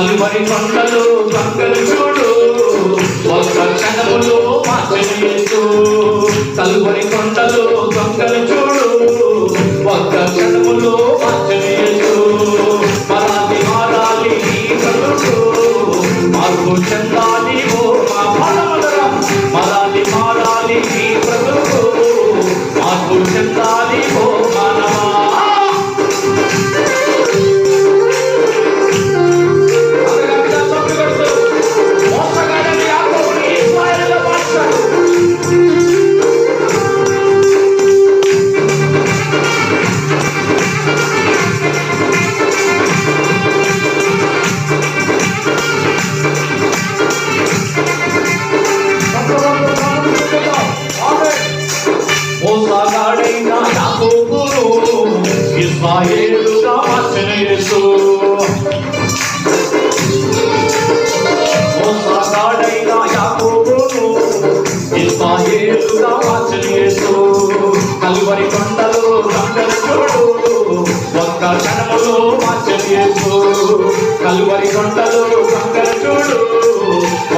కలువరి పంటలు గంగలు చూడు. ఒక్క క్షణములు మార్చలేదు కలువరి పంటలు గంగలు చూడు. ఒక్క క్షణములు మార్చలేదు మరాలి మారాలి నీ మార్పు చెందాలి ఓ మా బలమదరం మరాలి మారాలి నీ మార్పు చెందాలి ఇస్రాయేలుగా మార్చిన యేసు మోసగాడైన యాకోబును ఇస్రాయేలుగా మార్చిన యేసు కలువరి కొండలు చూడు ఒక్క క్షణములో మార్చిన యేసు కలువరి కొండలు గంగలు చూడు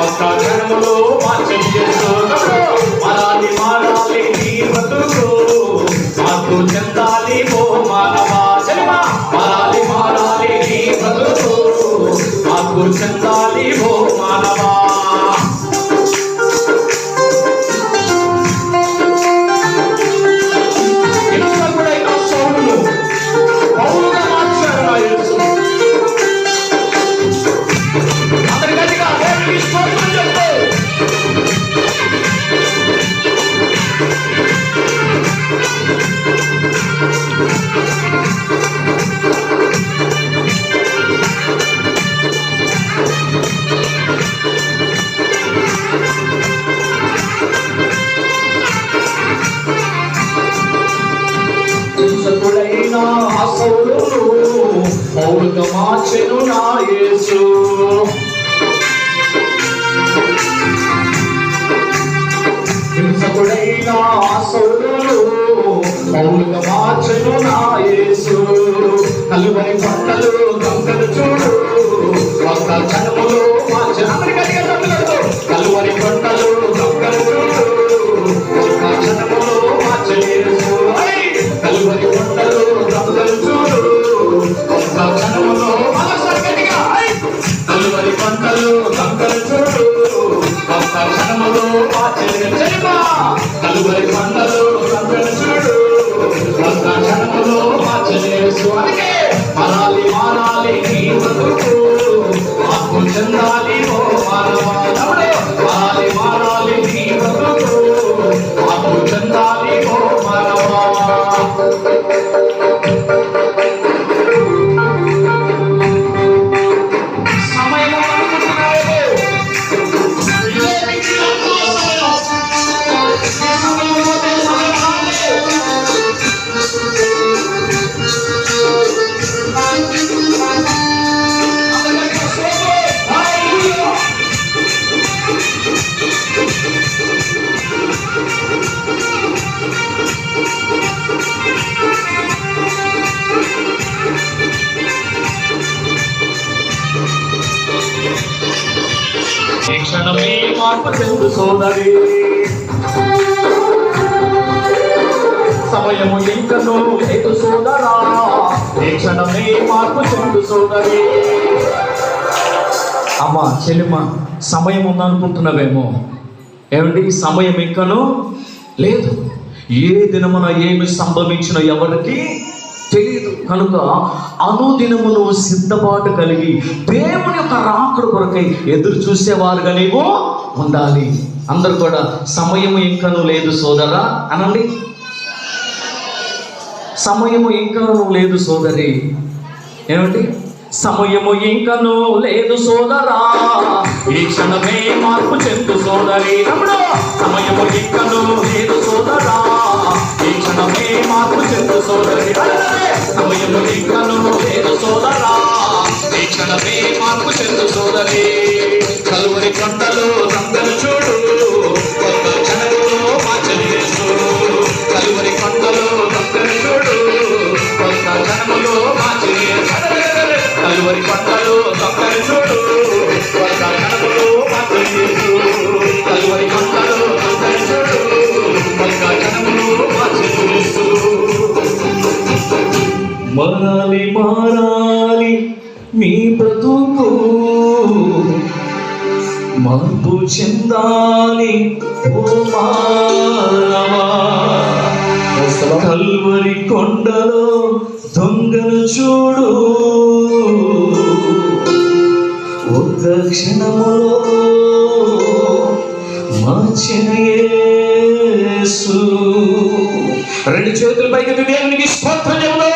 ఒక్క క్షణములో మార్చిన యేసు మారాలి మారాలి నీ బతుకు మాకు చెందాలి పో చెందాలి ఓ హింసకుడైన సౌలును పౌలుగా మార్చెను నా యేసు. హింసకుడైన ఆ సౌలును పౌలుగా మార్చెను నా యేసు. కలువరి పంటలు గంగలు చూడు ఒక్క క్షణములో మార్పు చెందు సోదరి. సమయము ఇంకను లేదు సోదరా. ఏ క్షణమే మార్పు చెందు సోదరి. అమ్మా చెల్లిమ సమయం ఉందనుకుంటున్నావేమో. ఏమండి సమయం ఇంకను లేదు. ఏ దినమున ఏమి సంభవించిన ఎవరికి తెలియదు కనుక అనుదినమును సిద్ధపాటు కలిగి దేవుని యొక్క రాకుడు కొరకై ఎదురు చూసేవారుగా నీవు ఉండాలి. అందరు కూడా సమయము ఇంకను లేదు సోదరా అనండి. సమయము ఇంకను లేదు సోదరి. ఏమండి? సమయము ఇంకను లేదు సోదరా. ఈ క్షణమే మార్పు చెందు సోదరి. సమయము ఇంకను లేదు సోదరా. ఈ క్షణమే మార్పు చెందు సోదరి. సమయము ఇంకను లేదు సోదరా. ఈ క్షణమే మార్పు చెందు సోదరి. మారాలి మారాలి మీ బ్రతుకు. మార్పు చెందాలి ఓ కల్వరి కొండలో దొంగను చూడు. క్షణములో మార్చిన యేసు రెండు చేతుల పైకి దేవునికి స్తోత్రం చెప్పండి.